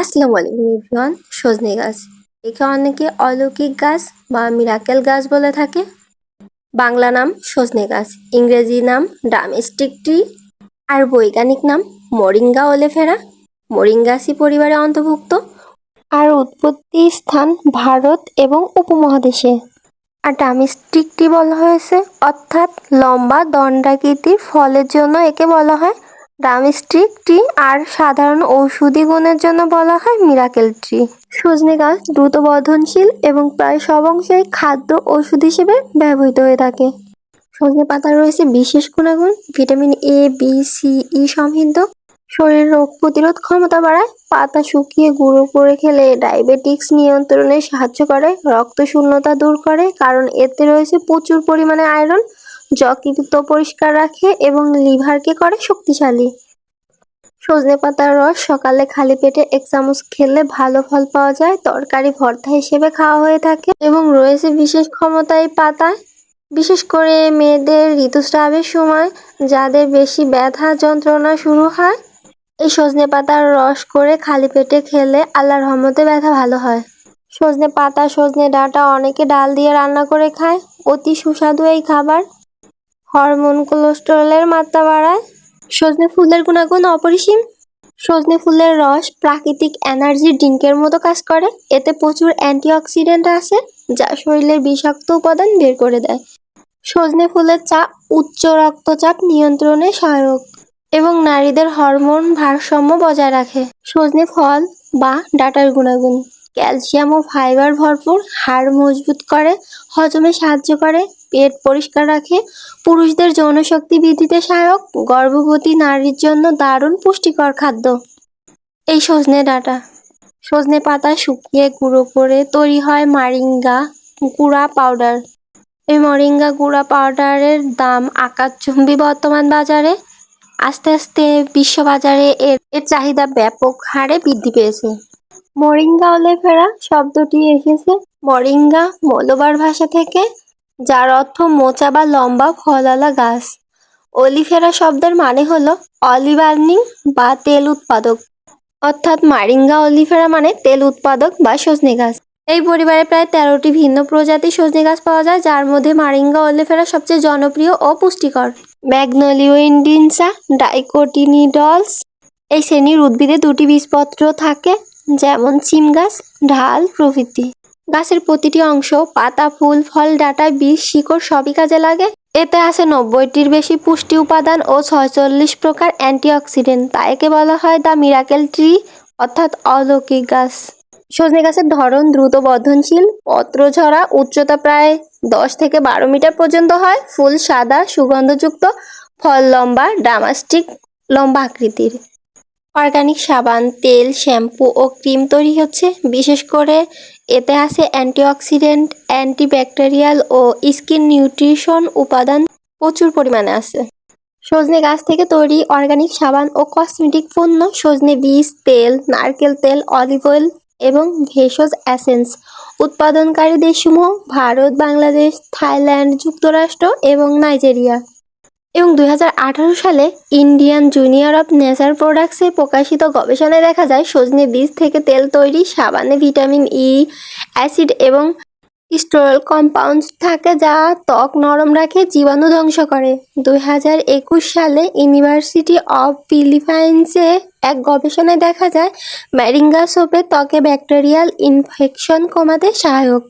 আসসালামু আলাইকুম এভরিওয়ান, সজনে গাছ। একে অনেকে অলৌকিক গাছ বা মিরাকেল গাছ বলে থাকে। বাংলা নাম সজনে গাছ, ইংরেজি নাম ডামেস্টিক ট্রি আর বৈজ্ঞানিক নাম মরিঙ্গা ওলেফেরা। মরিঙ্গাসি পরিবারে অন্তর্ভুক্ত আর উৎপত্তি স্থান ভারত এবং উপমহাদেশে। আর ডামেস্টিক ট্রি বলা হয়েছে, অর্থাৎ লম্বা দণ্ডাকৃতির ফলের জন্য একে বলা হয় ডামেস্টিক ট্রি আর সাধারণ ঔষধি গুণের জন্য বলা হয় মিরাকেল ট্রি। সজনে গাছ দ্রুত বর্ধনশীল এবং প্রায় সব অংশেই খাদ্য ওষুধ হিসেবে ব্যবহৃত হয়ে থাকে। সজনে পাতা রয়েছে বিশেষ গুণাগুণ, vitamin A B C E সমৃদ্ধ। শরীরের রোগ প্রতিরোধ ক্ষমতা বাড়ায়, পাতা শুকিয়ে গুঁড়ো করে খেলে ডায়াবেটিক্স নিয়ন্ত্রণে সাহায্য করে রক্ত শূন্যতা দূর করে, কারণ এতে রয়েছে প্রচুর পরিমাণে আয়রন যকৃত পরিষ্কার রাখে এবং লিভারকে করে শক্তিশালী। সজনে পাতার রস সকালে খালি পেটে এক চামচ খেলে ভালো ফল পাওয়া যায়। তরকারি ভর্তা হিসেবে খাওয়া হয়ে থাকে এবং রয়েছে বিশেষ ক্ষমতা এই পাতায় বিশেষ করে মেয়েদের ঋতুস্রাবের সময় যাদের বেশি ব্যথা যন্ত্রণা শুরু হয়, এই সজনে পাতার রস করে খালি পেটে খেলে আল্লাহর রহমতে ব্যথা ভালো হয়। সজনে পাতা, সজনে ডাঁটা অনেকে ডাল দিয়ে রান্না করে খায়। অতি সুস্বাদু এই খাবার। হরমোন, কোলেস্টেরলের মাত্রা বাড়ায়। সজনে ফুলের গুণাগুণ অপরিসীম। সজনে ফুলের রস প্রাকৃতিক এনার্জি ড্রিঙ্কের মতো কাজ করে। এতে প্রচুর অ্যান্টিঅক্সিডেন্ট আছে, যা শরীরের বিষাক্ত উপাদান বের করে দেয়। সজনে ফুলের চা উচ্চ রক্তচাপ নিয়ন্ত্রণে সহায়ক এবং নারীদের হরমোন ভারসাম্য বজায় রাখে। সজনে ফল বা ডাটার গুণাগুণ। ক্যালসিয়াম ও ফাইবার ভরপুর, হাড় মজবুত করে, হজমে সাহায্য করে পেট পরিষ্কার রাখে। পুরুষদের যৌনশক্তি বৃদ্ধিতে সহায়ক। গর্ভবতী নারীর জন্য দারুণ পুষ্টিকর খাদ্য। এই সজনে ডাঁটা। সজনে পাতা শুকিয়ে গুঁড়ো করে তৈরি হয় মারিঙ্গা গুঁড়া পাউডার। এই মরিঙ্গা গুঁড়া পাউডারের দাম আকাশচুম্বী বর্তমান বাজারে। আস্তে আস্তে বিশ্ববাজারে এর এর চাহিদা ব্যাপক হারে বৃদ্ধি পেয়েছে। মরিঙ্গা ওলেফেরা শব্দটি এসেছে মরিঙ্গা মলোবার ভাষা থেকে। যার অর্থ মোচা বা লম্বা ফলালা গাছ। অলিফেরা শব্দের মানে হলো অলিভ আর্নিং বা তেল উৎপাদক। অর্থাৎ মারিঙ্গা অলিফেরা মানে তেল উৎপাদক বা সজনে গাছ। এই পরিবারে প্রায় তেরোটি ভিন্ন প্রজাতির সজনে গাছ পাওয়া যায়, যার মধ্যে মারিঙ্গা অলিফেরা সবচেয়ে জনপ্রিয় ও পুষ্টিকর। ম্যাগনোলিও ইন্ডিনসা, ডাইকোটিনিডলস, এই শ্রেণির উদ্ভিদে দুটি বীজপত্র থাকে, যেমন সিম গাছ, ঢাল প্রভৃতি। গাছের প্রতিটি অংশ, পাতা, ফুল, ফল, ডাটা বীজ শিকড় সবই কাজে লাগে। এতে আছে নব্বইটির বেশি পুষ্টি উপাদান ও ছয়চল্লিশ প্রকার অ্যান্টিঅক্সিডেন্ট। তাই একে বলা হয় দ্য মিরাকেল ট্রি, অর্থাৎ অলৌকিক গাছ। সজনে গাছের ধরন দ্রুত বর্ধনশীল পত্র ঝরা উচ্চতা প্রায় দশ থেকে বারো মিটার পর্যন্ত হয়, ফুল সাদা, সুগন্ধযুক্ত, ফল লম্বা, ডামাস্টিক, লম্বা আকৃতির। অর্গানিক সাবান, তেল, শ্যাম্পু ও ক্রিম তৈরি হচ্ছে। বিশেষ করে এতে আছে অ্যান্টিঅক্সিডেন্ট, অ্যান্টিব্যাকটেরিয়াল ও স্কিন নিউট্রিশন উপাদান প্রচুর পরিমাণে আছে। সজনে গাছ থেকে তৈরি অর্গানিক সাবান ও কসমেটিক পণ্য সজনে বীজ, তেল, নারকেল তেল, অলিভ অয়েল এবং ভেষজ অ্যাসেন্স উৎপাদনকারী দেশসমূহ ভারত, বাংলাদেশ, থাইল্যান্ড, যুক্তরাষ্ট্র এবং নাইজেরিয়া। এবং দুই হাজার আঠারো সালে ইন্ডিয়ান জুনিয়র অফ নেচার প্রোডাক্টসে প্রকাশিত গবেষণায় দেখা যায়, সজনে বীজ থেকে তেল তৈরি, সাবানে ভিটামিন ই অ্যাসিড এবং স্টোরাল কম্পাউন্ড থাকে যা ত্বক নরম রাখে, জীবাণু ধ্বংস করে। দুই হাজার একুশ সালে ইউনিভার্সিটি অফ ফিলিপাইন্সে এক গবেষণায় দেখা যায় ম্যারিঙ্গা সোপে ত্বকে ব্যাকটেরিয়াল ইনফেকশন কমাতে সহায়ক।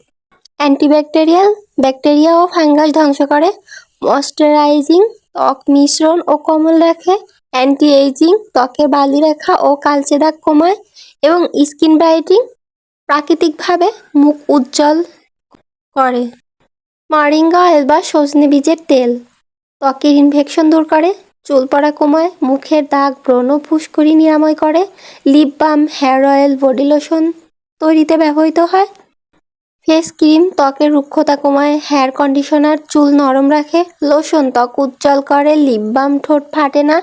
অ্যান্টিব্যাকটেরিয়াল ব্যাকটেরিয়া ও ফাঙ্গাস ধ্বংস করে, ময়শ্চারাইজিং ত্বক মিশ্রণ ও কোমল রাখে অ্যান্টি এইজিং ত্বকে বালি রেখা ও কালচে দাগ কমায় এবং স্কিন ব্রাইটিং প্রাকৃতিকভাবে মুখ উজ্জ্বল করে। মারিঙ্গা অয়েল বা সজনে বীজের তেল ত্বকের ইনফেকশন দূর করে, চুল পড়া কমায়, মুখের দাগ ব্রণ ফুসকুড়ি নিরাময় করে lip balm hair oil body lotion তৈরিতে ব্যবহৃত হয়। ফেস ক্রিম, ত্বকের রুক্ষতা কমায় হেয়ার কন্ডিশনার, চুল নরম রাখে, লোশন, ত্বক উজ্জ্বল করে, লিপ বাম ঠোঁট ফাটে না,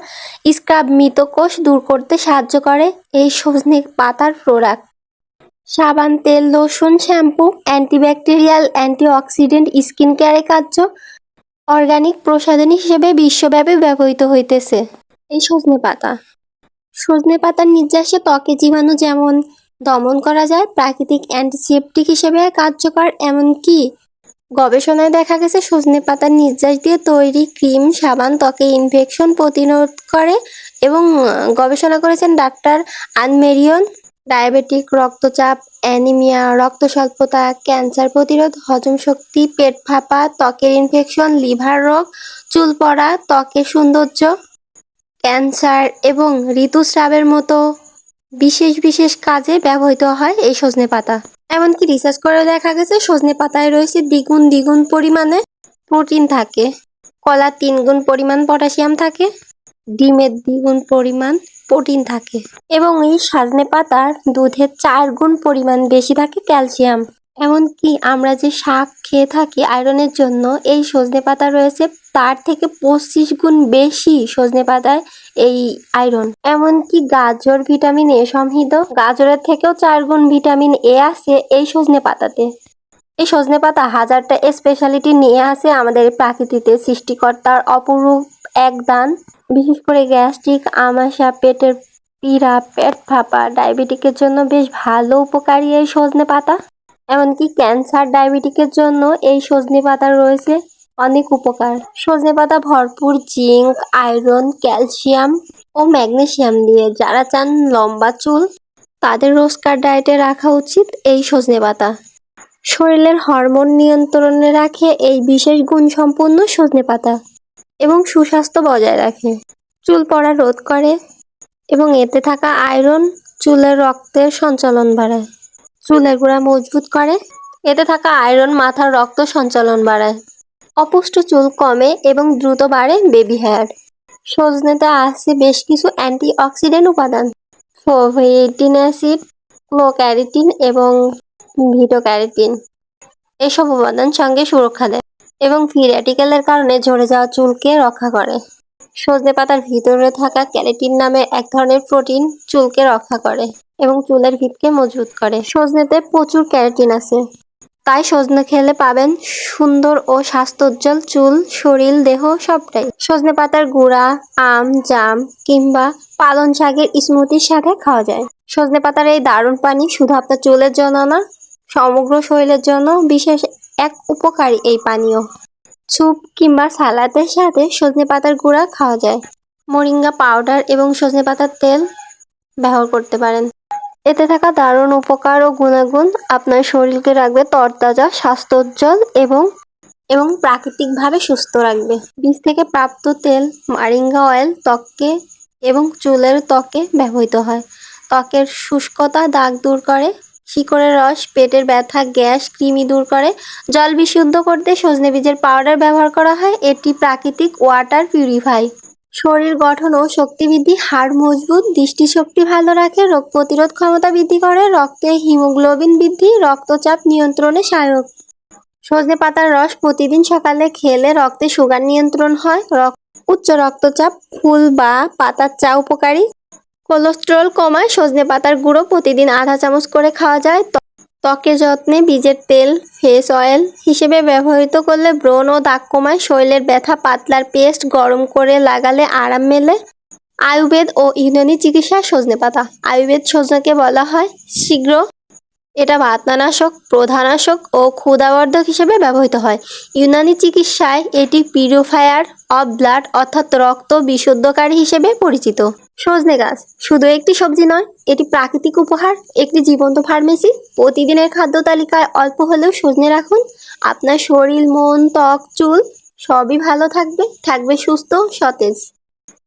স্ক্রাব মৃতকোষ দূর করতে সাহায্য করে, এই সজনে পাতার প্রোডাক্ট। সাবান, তেল, lotion, shampoo, antibacterial, antioxidant, skin কেয়ারে কার্য, অর্গানিক প্রসাধনী হিসেবে বিশ্বব্যাপী ব্যবহৃত হইতেছে। এই সজনে পাতা। সজনে পাতার নির্যাসে ত্বকে জীবাণু যেমন দমন করা যায় প্রাকৃতিক অ্যান্টিসেপটিক হিসেবে কার্যকর, এমনকি গবেষণায় দেখা গেছে সজনে পাতার নির্যাস দিয়ে তৈরি ক্রিম, সাবান, ত্বকে ইনফেকশন প্রতিরোধ করে এবং গবেষণা করেছেন ডাক্তার আনমেরিয়ন, ডায়াবেটিক রক্তচাপ, অ্যানিমিয়া রক্ত স্বল্পতা ক্যান্সার প্রতিরোধ, হজম শক্তি, পেট ফাঁপা, ত্বকের ইনফেকশন, লিভার রোগ, চুল পড়া, ত্বকের সৌন্দর্য, ক্যান্সার এবং ঋতুস্রাবের মতো বিশেষ বিশেষ কাজে ব্যবহৃত হয় এই সজনে পাতা। এমনকি রিসার্চ করে দেখা গেছে সজনে পাতায় রয়েছে দ্বিগুণ দ্বিগুণ পরিমাণে প্রোটিন থাকে। কলা তিন গুণ পরিমাণ পটাশিয়াম থাকে, ডিমের দ্বিগুণ পরিমাণ প্রোটিন থাকে। এবং এই সজনে পাতার দুধের চার গুণ পরিমাণ বেশি থাকে ক্যালসিয়াম এমনকি আমরা যে শাক খেয়ে থাকি আয়রনের জন্য, এই সজনে পাতা রয়েছে, তার থেকে পঁচিশ গুণ বেশি সজনে পাতায় এই আয়রন। এমনকি গাজর ভিটামিন এ সমৃদ্ধ। গাজরের থেকেও চার গুণ ভিটামিন এ আছে এই সজনে পাতাতে। এই সজনে পাতা হাজারটা স্পেশালিটি নিয়ে আসে আমাদের প্রাকৃতিতে। সৃষ্টিকর্তার অপরূপ এক দান। বিশেষ করে গ্যাস্ট্রিক, আমাশা, পেটের পীড়া, পেট ফাঁপা, ডায়াবেটিকের জন্য বেশ ভালো উপকারী এই সজনে পাতা। এমনকি ক্যান্সার, ডায়াবেটিকের জন্য এই সজনে পাতা রয়েছে অনেক উপকার। সজনে পাতা ভরপুর জিঙ্ক, আয়রন, ক্যালসিয়াম ও ম্যাগনেসিয়াম দিয়ে যারা চান লম্বা চুল, তাদের রোজকার ডায়েটে রাখা উচিত এই সজনে পাতা। শরীরের হরমোন নিয়ন্ত্রণে রাখে এই বিশেষ গুণ গুণসম্পন্ন সজনে পাতা এবং সুস্বাস্থ্য বজায় রাখে। চুল পড়া রোধ করে এবং এতে থাকা আয়রন চুলের রক্তের সঞ্চালন বাড়ায়। চুলের গোড়া মজবুত করে। এতে থাকা আয়রন, মাথার রক্ত সঞ্চালন বাড়ায়। অপুষ্ট চুল কমে এবং দ্রুত বাড়ে বেবি হেয়ার সজনেতে আছে বেশ কিছু অ্যান্টি অক্সিডেন্ট উপাদান। ফোভেটিন অ্যাসিড ক্লোক্যারিটিন এবং ভিটোক্যারিটিন। এসব উপাদান সঙ্গে সুরক্ষা দেয় এবং ফ্রি কারণে ঝরে যাওয়া চুলকে রক্ষা করে। সজনে পাতার ভিতরে থাকা ক্যারেটিন নামে এক ধরনের প্রোটিন চুলকে রক্ষা করে। এবং চুলের ভিতকে মজবুত করে। সজনেতে প্রচুর ক্যারেটিন আছে। তাই সজনে খেলে পাবেন সুন্দর ও স্বাস্থ্যোজ্জ্বল চুল, শরীর, দেহ সবটাই। সজনে পাতার গুঁড়া, আম, জাম কিংবা পালং শাকের স্মুদির সাথে খাওয়া যায়। সজনে পাতার এই দারুণ পানি শুধু আপনার চুলের জন্য না, সমগ্র শরীরের জন্য বিশেষ এক উপকারী এই পানীয়। স্যুপ কিংবা সালাদের সাথে সজনে পাতার গুঁড়া খাওয়া যায়। মোরিঙ্গা পাউডার এবং সজনে পাতার তেল ব্যবহার করতে পারেন। এতে থাকা দারুণ উপকার ও গুণাগুণ আপনার শরীরকে রাখবে তরতাজা, স্বাস্থ্যোজ্জ্বল এবং এবং প্রাকৃতিকভাবে সুস্থ রাখবে। বীজ থেকে প্রাপ্ত তেল, মারিঙ্গা অয়েল, ত্বককে এবং চুলের ত্বকে ব্যবহৃত হয়। ত্বকের শুষ্কতা দাগ দূর করে, শিকড়ের রস, পেটের ব্যথা, গ্যাস, কৃমি দূর করে, জল বিশুদ্ধ করতে সজনে বীজের পাউডার ব্যবহার করা হয়। এটি প্রাকৃতিক ওয়াটার পিউরিফাই শরীর গঠন ও শক্তি বৃদ্ধি, হাড় মজবুত, দৃষ্টিশক্তি ভালো রাখে, রোগ প্রতিরোধ ক্ষমতা বৃদ্ধি করে, রক্তে হিমোগ্লোবিন বৃদ্ধি, রক্তচাপ নিয়ন্ত্রণে সহায়ক। সজনে পাতার রস প্রতিদিন সকালে খেলে রক্তে সুগার নিয়ন্ত্রণ হয় রক- উচ্চ রক্তচাপ, ফুল বা পাতার চা উপকারী। কোলেস্টেরল কমায় সজনে পাতার গুঁড়ো প্রতিদিন আধা চামচ করে খাওয়া যায়। ত্বকের যত্নে বীজের তেল, ফেস অয়েল হিসেবে ব্যবহৃত করলে ব্রণ ও দাগ কমায় শরীরের ব্যথা, পাতলার পেস্ট গরম করে লাগালে আরাম মেলে। আয়ুর্বেদ ও ইউনানি চিকিৎসা সজনে পাতা। আয়ুর্বেদ সজনাকে বলা হয় শীঘ্র। এটা বাতনানাশক প্রধানাশক ও ক্ষুধাবর্ধক হিসেবে ব্যবহৃত হয়। ইউনানি চিকিৎসায় এটি পিউরিফায়ার অফ ব্লাড অর্থাৎ রক্ত বিশুদ্ধকারী হিসেবে পরিচিত। সজনে গাছ। শুধু একটি সবজি নয়, এটি প্রাকৃতিক উপহার, একটি জীবন্ত ফার্মেসি। প্রতিদিনের খাদ্য তালিকায় অল্প হলেও সজনে রাখুন। আপনার শরীর, মন, ত্বক, চুল সবই ভালো থাকবে। থাকবে সুস্থ, সতেজ।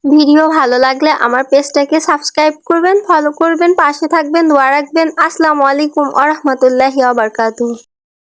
ভিডিও ভালো লাগলে আমার পেজটাকে সাবস্ক্রাইব করবেন, ফলো করবেন, পাশে থাকবেন, দোয়া রাখবেন। আসসালামু আলাইকুম আ রহমতুল্লাহি